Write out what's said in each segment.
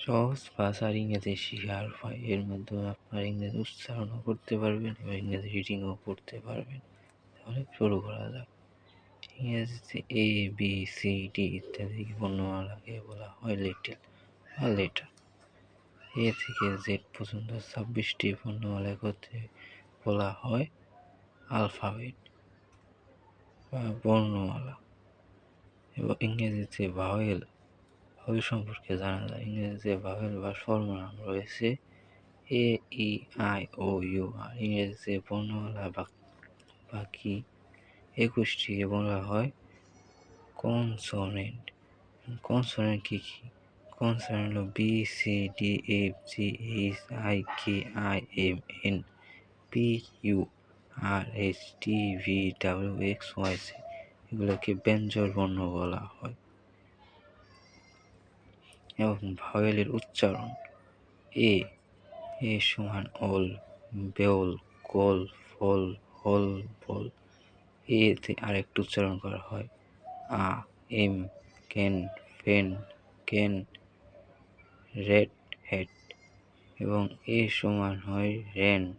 সহজ ভাষার ইংরেজি শেখার উপায় এর মাধ্যমে আপনার ইংরেজি উচ্চারণও করতে পারবেন এবং ইংরেজি রিডিংও করতে পারবেন। তাহলে শুরু করা যাক। ইংরেজিতে এ বি সি ডি ইত্যাদি বর্ণমালাকে বলা হয় লিটেল বা লেটার এ থেকে জেড পর্যন্ত ছাব্বিশটি বর্ণমালা করতে বলা হয় আলফাবেট বা বর্ণমালা। এবং ইংরেজিতে ভাওয়েল ভাওয়েল সম্পর্কে জানা যায় ইংরেজিতে ভাওয়েল বা স্বরনাম রয়েছে। এ, ই, আই, ও, ইউ, আর, ইংরেজিতে বর্ণমালা বাকি একুশটিকে বলা হয় কনসোনেন্ট কনসোনেন্ট কী কী? কনসোনেন্ট হলো B C D F G H I K I M N P U R H T V W X Y C এগুলোকে ব্যঞ্জন বর্ণ বলা হয়। এবং ভাওয়েলের উচ্চারণ। এ এ সমান অল বেওল, গোল, ফল, হল, বল। এতে আরেকটু উচ্চারণ করা হয়। আ, এম, কেন, ফেন, কেন, রেড হেড এবং এ সমান হয় রেন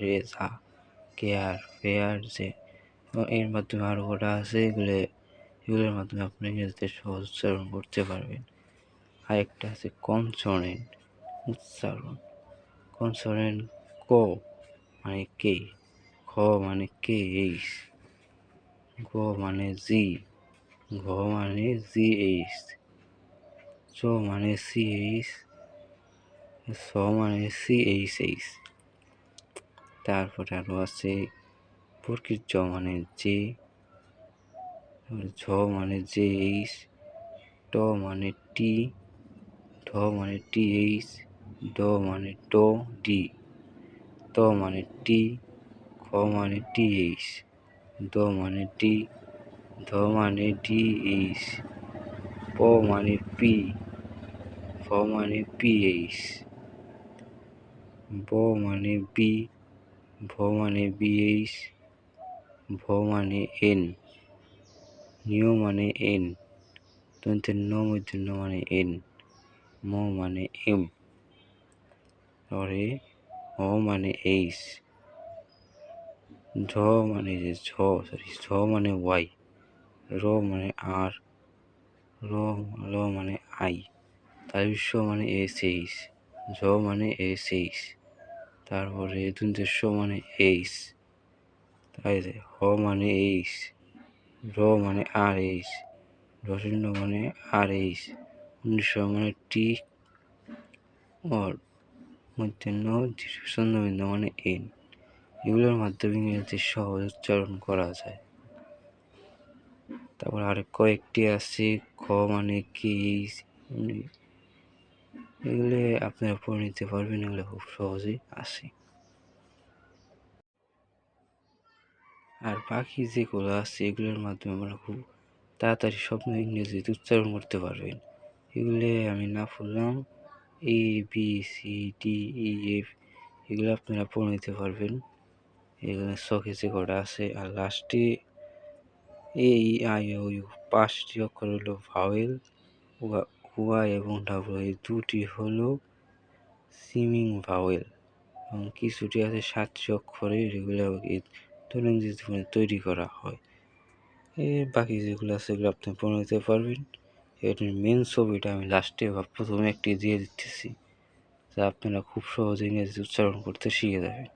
রেজা কেয়ার ফেয়ার যে এবং এর মাধ্যমে আরও কটা আছে? এগুলো, এগুলোর মাধ্যমে আপনি ইংরেজিতে সহজ উচ্চারণ করতে পারবেন। আরেকটা আছে কনসনেন্ট উচ্চারণ। কনসনেন্ট ক মানে কে? খ মানে কে এইচ? গ মানে জি? ঘ মানে জি এইচ? চ মানে সি এইচ? স মানে সি এইচ এইচ? তারপরে আরও আছে প্রকৃত জ মানে জে ঝ মানে জে এইচ, ট মানে টি ঢ মানে টি এইচ ড মানে ট ডি ত মানে টি খ মানে টি এইচ দ মানে টি ধ মানে ডি এইচ প মানে পি ফ মানে পি এইচ ব মানে বি ভ মানে বি এইচ ভ মানে এন নিয় মানে এন দন্তের ন মূর্ধন্য মানে এন ম মানে এম তারপরে হ মানে এইচ। ঝ মানে যে ঝ সরি ঝ মানে ওয়াই। র মানে আর। র র মানে আই। তালবিশ্ব মানে এস এইচ ঝ মানে এস এইচ তারপরে দুন্দেশ্ব মানে এইচ। তাই হ মানে এইচ। র মানে আর এইচ। রসিন্য মানে আর মানে টি অর মধ্যাহ্ন চন্দ্রবিন্দু মানে এন। এগুলোর মাধ্যমে ইংরেজি সহজ উচ্চারণ করা যায়। তারপর আরেক কয়েকটি আছে, খ মানে কি এগুলো আপনারা পড়ে নিতে পারবেন, এগুলো খুব সহজেই আসে। আর বাকি যেগুলো আছে, এগুলোর মাধ্যমে আমরা খুব তাড়াতাড়ি স্বপ্ন ইংরেজিতে উচ্চারণ করতে পারবেন। এগুলো আমি না পড়লাম A B C D E F এগুলো আপনারা পড়ে নিতে পারবেন। এখানে শখে যে কটা আছে, আর লাস্টে এ ই আই ইউ পাঁচটি অক্ষর হলো ভাওয়েল ওয়াই এবং ডাবল এই দুটি হলো সিমিং ভাওয়েল এবং কিছুটি আছে সাতটি অক্ষরে যেগুলো দৈনন্দিন জীবনে তৈরি করা হয়। এর বাকি যেগুলো আছে সেগুলো আপনি পড়ে নিতে পারবেন। এটির মেন ছবিটা আমি লাস্টে বা প্রথমে একটি দিয়ে দিতেছি। যা আপনারা খুব সহজে ইংরেজি উচ্চারণ করতে শিখে যাবেন।